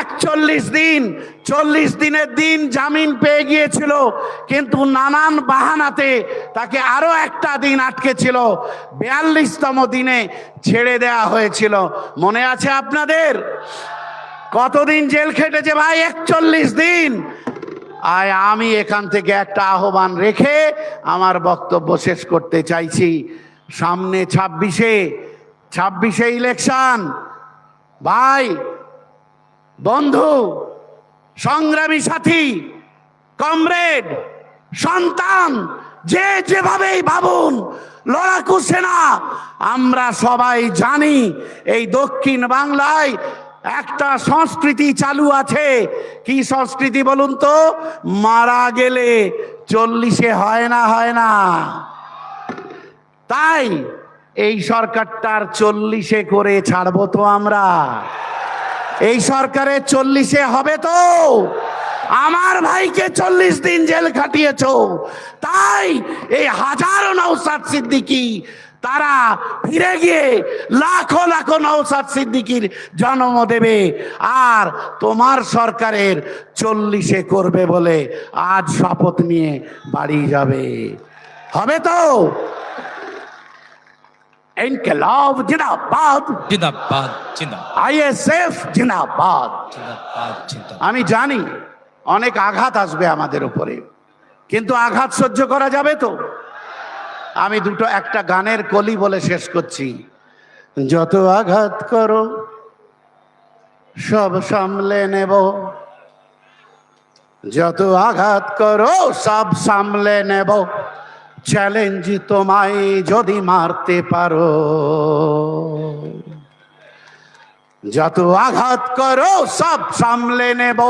একচল্লিশ দিন, চল্লিশ দিনের দিন জামিন পেয়ে গিয়েছিল, কিন্তু নানান বাহানাতে তাকে আরও একটা দিন আটকে ছিল বিয়াল্লিশতম দিনে ছেড়ে দেয়া হয়েছিল। মনে আছে আপনাদের? কতদিন জেল খেটেছে ভাই? একচল্লিশ দিন। আয়, আমি এখান থেকে একটা আহ্বান রেখে আমার বক্তব্য শেষ করতে চাইছি। সামনে ছাব্বিশে ছাব্বিশে ইলেকশন। ভাই বন্ধু, সংগ্রামী সাথী, কমরেড, সন্তান, যে যেভাবেই ভাবুন, লড়াকু সেনা, আমরা সবাই জানি এই দক্ষিণ বাংলায় একটা সংস্কৃতি চালু আছে। কি সংস্কৃতি বলুন তো? মারা গেলে চল্লিশে হয় না হয় না। তাই এই সরকারটার চল্লিশে করে ছাড়বো তো আমরা। এই সরকারের চল্লিশে হবে তো। আমার ভাইকে চল্লিশ দিন জেল খাটিয়েছ। তাই এই হাজারো নৌসাদ সিদ্দিকি, তারা ফিরে গিয়ে লাখো লাখো নৌসাদ সিদ্দিকির জন্ম দেবে। আর তোমার সরকারের চল্লিশে করবে বলে আজ শপথ নিয়ে বাড়ি যাবে। হবে তো? ইনকলাব জিন্দাবাদ জিন্দাবাদ জিন্দাবাদ আইএসএফ জিন্দাবাদ জিন্দাবাদ জিন্দাবাদ আমি জানি অনেক আঘাত আসবে আমাদের উপরে কিন্তু আঘাত সহ্য করা যাবে তো। আমি দুটো একটা গানের কলি বলে শেষ করছি। যত আঘাত করো সব সামলে নেব। যত আঘাত করো সব সামলে নেব। চ্যালেঞ্জ তোমায় যদি মারতে পারো। যত আঘাত করো, সব সামলে নেব।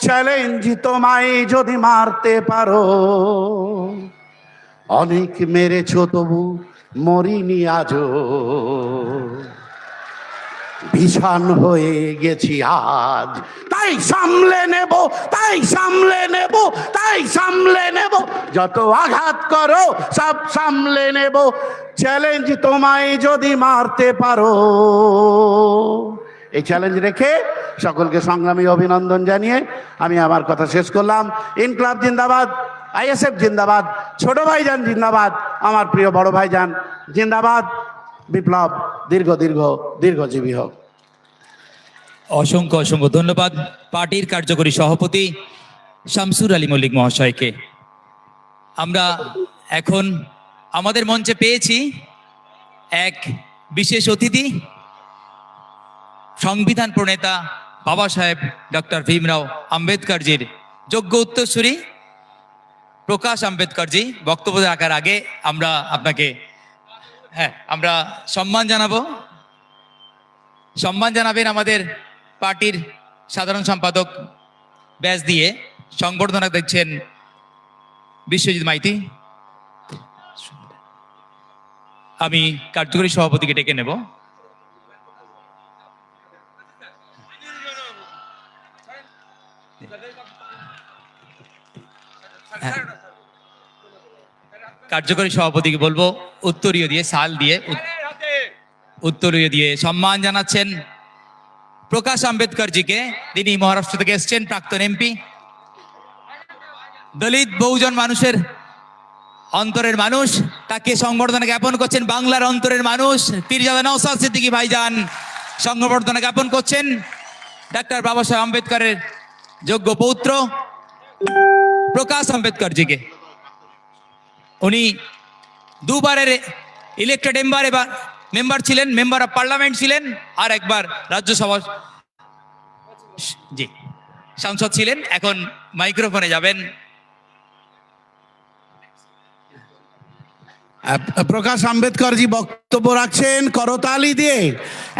চ্যালেঞ্জ তোমায় যদি মারতে পারো। অনেক মেরেছ তবু, মরিনি আজও। ভীষণ হয়ে গেছি আজ। তাই সামলে নেব, তাই সামলে নেব, তাই সামলে নেব। যত আঘাত করো, সব সামলে নেব। চ্যালেঞ্জ তোমায় যদি মারতে পারো। এই চ্যালেঞ্জ রেখে সকলকে সংগ্রামী অভিনন্দন জানিয়ে আমি আমার কথা শেষ করলাম। ইনকলাব জিন্দাবাদ, আইএসএফ জিন্দাবাদ, ছোট ভাইজান জিন্দাবাদ, আমার প্রিয় বড় ভাইজান জিন্দাবাদ। বিপ্লব দীর্ঘ দীর্ঘ দীর্ঘজীবী হোক। অসংখ্য অসংখ্য ধন্যবাদ পার্টির কার্যকরী সভাপতি শামসুর আলী মল্লিক মহাশয়কে। আমরা এখন আমাদের মঞ্চে পেয়েছি এক বিশেষ অতিথি, সংবিধান প্রণেতা বাবা সাহেব ডক্টর ভীমরাও আম্বেদকরজির যোগ্য উত্তরসূরি প্রকাশ আম্বেদকরজি। বক্তব্য রাখার আগে আমরা আপনাকে হ্যাঁ আমরা সম্মান জানাব। সম্মান জানাবেন আমাদের পার্টির সাধারণ সম্পাদক ব্যাস দিয়ে সংবর্ধনা দেখছেন বিশ্বজিৎ মাইতি। আমি কার্যকরী সভাপতিকে ডেকে নেব। হ্যাঁ। কার্যকরী সভাপতিকে বলব, উত্তরীয় দিয়ে সাল দিয়ে উত্তরীয় দিয়ে সম্মান জানাচ্ছেন প্রকাশ আম্বেদকরজিকে। তিনি মহারাষ্ট্র থেকে এসছেন, প্রাক্তন এমপি। দলিত বহুজন মানুষের অন্তরের মানুষ, তাকে সংবর্ধনা জ্ঞাপন করছেন বাংলার অন্তরের মানুষ। পীরজাদা নওসাদ সিদ্দিকী ভাইজান সংবর্ধনা জ্ঞাপন করছেন। ডাক্তার বাবা সাহেব আম্বেদকরের যোগ্য পৌত্র প্রকাশ আম্বেদকরজিকে। উনি দুবারের ইলেক্টেড মেম্বার এবার মেম্বার ছিলেন মেম্বার অফ পার্লামেন্ট ছিলেন আর একবার রাজ্যসভা জি সাংসদ ছিলেন এখন মাইক্রোফোনে যাবেন প্রকাশ আম্বেদকরজি বক্তব্য রাখছেন করতালি দিয়ে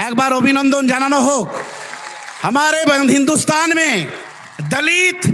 একবার অভিনন্দন জানানো হোক हमारे हिंदुस्तान में दलित